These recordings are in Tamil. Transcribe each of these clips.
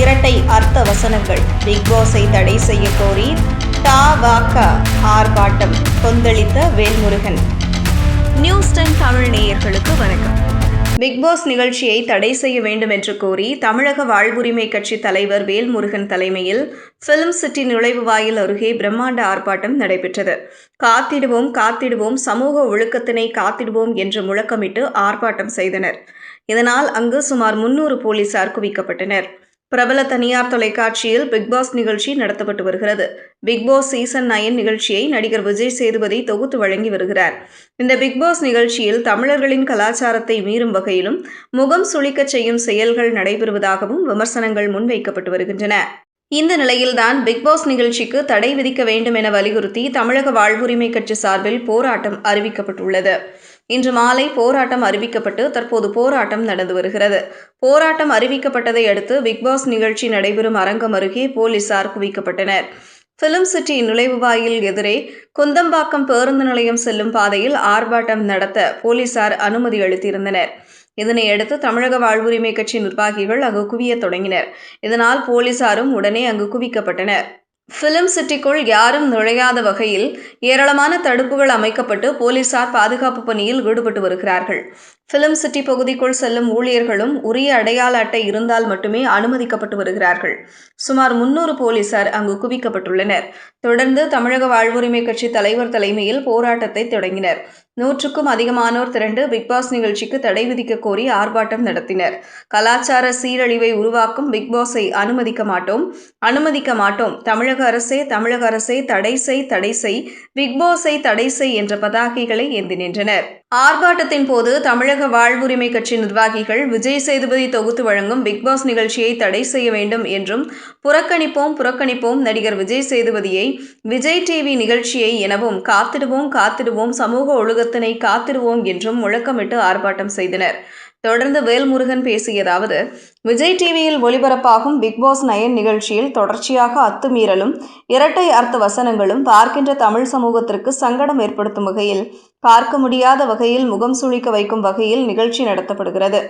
இரட்டை அர்த்த வசனங்கள். பிக் பாஸை தடை செய்ய கோரி தவாக ஆர்ப்பாட்டம் கொந்தளித்த வேல்முருகன். நியூஸ் டென் தமிழ் நேயர்களுக்கு வணக்கம். பிக்பாஸ் நிகழ்ச்சியை தடை செய்ய வேண்டும் என்று கோரி தமிழக வாழ்வுரிமை கட்சி தலைவர் வேல்முருகன் தலைமையில் பிலிம் சிட்டி நுழைவு வாயில் அருகே பிரம்மாண்ட ஆர்ப்பாட்டம் நடைபெற்றது. காத்திடுவோம் காத்திடுவோம் சமூக ஒழுக்கத்தினை காத்திடுவோம் என்று முழக்கமிட்டு ஆர்ப்பாட்டம் செய்தனர். இதனால் அங்கு சுமார் முன்னூறு போலீசார் குவிக்கப்பட்டனர். பிரபல தனியார் தொலைக்காட்சியில் பிக்பாஸ் நிகழ்ச்சி நடத்தப்பட்டு வருகிறது. பிக்பாஸ் சீசன் நயன் நிகழ்ச்சியை நடிகர் விஜய் சேதுபதி தொகுத்து வழங்கி வருகிறார். இந்த பிக்பாஸ் நிகழ்ச்சியில் தமிழர்களின் கலாச்சாரத்தை மீறும் வகையிலும் முகம் சுளிக்கச் செய்யும் செயல்கள் நடைபெறுவதாகவும் விமர்சனங்கள் முன்வைக்கப்பட்டு வருகின்றன. இந்த நிலையில்தான் பிக்பாஸ் நிகழ்ச்சிக்கு தடை விதிக்க வேண்டும் என வலியுறுத்தி தமிழக வாழ்வுரிமை கட்சி சார்பில் போராட்டம் அறிவிக்கப்பட்டுள்ளது. இன்று மாலை போராட்டம் அறிவிக்கப்பட்டு தற்போது போராட்டம் நடந்து வருகிறது. போராட்டம் அறிவிக்கப்பட்டதை அடுத்து பிக்பாஸ் நிகழ்ச்சி நடைபெறும் அரங்கம் அருகே போலீசார் குவிக்கப்பட்டனர். பிலிம் சிட்டி நுழைவுவாயில் எதிரே குந்தம்பாக்கம் பேருந்து நிலையம் செல்லும் பாதையில் ஆர்ப்பாட்டம் நடத்த போலீசார் அனுமதி அளித்திருந்தனர். இதனையடுத்து தமிழக வாழ்வுரிமை கட்சி நிர்வாகிகள் அங்கு குவியத் தொடங்கினர். இதனால் போலீசாரும் உடனே அங்கு குவிக்கப்பட்டனர். பிலிம் சிட்டிக்குள் யாரும் நுழையாத வகையில் ஏராளமான தடுப்புகள் அமைக்கப்பட்டு போலீசார் பாதுகாப்பு பணியில் ஈடுபட்டு வருகிறார்கள். பிலிம் சிட்டி பகுதிக்குள் செல்லும் ஊழியர்களும் உரிய அடையாள அட்டை இருந்தால் மட்டுமே அனுமதிக்கப்பட்டு வருகிறார்கள். சுமார் முன்னூறு போலீசார் அங்கு குவிக்கப்பட்டுள்ளனர். தொடர்ந்து தமிழக வாழ்வுரிமை கட்சி தலைவர் தலைமையில் போராட்டத்தை தொடங்கினர். நூற்றுக்கும் அதிகமானோர் திரண்டு பிக்பாஸ் நிகழ்ச்சிக்கு தடை விதிக்க கோரி ஆர்ப்பாட்டம் நடத்தினர். கலாச்சார சீரழிவை உருவாக்கும் பிக்பாஸை அனுமதிக்க மாட்டோம். அனுமதிக்க மாட்டோம். தமிழக அரசே தமிழக அரசே தடை செய் தடை செய் பிக்பாஸை தடை செய் என்ற பதாகைகளை ஏந்தி நின்றனர். ஆர்ப்பாட்டத்தின் போது தமிழக வாழ்வுரிமை கட்சி நிர்வாகிகள் விஜய் சேதுபதி தொகுத்து வழங்கும் பிக்பாஸ் நிகழ்ச்சியை தடை செய்ய வேண்டும் என்றும் புறக்கணிப்போம் புறக்கணிப்போம் நடிகர் விஜய் சேதுபதியை விஜய் டிவி நிகழ்ச்சியை எனவும் காத்திடுவோம் காத்திடுவோம் சமூக ஒழுக்கத்தினை காத்திடுவோம் என்றும் முழக்கமிட்டு ஆர்ப்பாட்டம் செய்தனர். தொடர்ந்து வேல்முருகன் பேசியதாவது விஜய் டிவியில் ஒளிபரப்பாகும் பிக்பாஸ் நயன் நிகழ்ச்சியில் தொடர்ச்சியாக அத்துமீறலும் இரட்டை அர்த்த வசனங்களும் பார்க்கின்ற தமிழ் சமூகத்திற்கு சங்கடம் ஏற்படுத்தும் வகையில் பார்க்க முடியாத வகையில் முகம் சுழிக்க வைக்கும் வகையில் நிகழ்ச்சி நடத்தப்படுகிறது.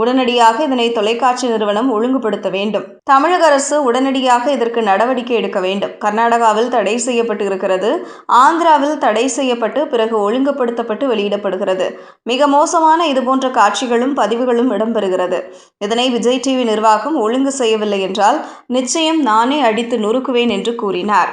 உடனடியாக இதனை தொலைக்காட்சி நிறுவனம் ஒழுங்குபடுத்த வேண்டும். தமிழக அரசு உடனடியாக இதற்கு நடவடிக்கை எடுக்க வேண்டும். கர்நாடகாவில் தடை செய்யப்பட்டு இருக்கிறது. ஆந்திராவில் தடை செய்யப்பட்டு பிறகு ஒழுங்குபடுத்தப்பட்டு வெளியிடப்படுகிறது. மிக மோசமான இதுபோன்ற காட்சிகளும் பதிவுகளும் இடம்பெறுகிறது. இதனை விஜய் டிவி நிர்வாகம் ஒழுங்கு செய்யவில்லை என்றால் நிச்சயம் நானே அடித்து நொறுக்குவேன் என்று கூறினார்.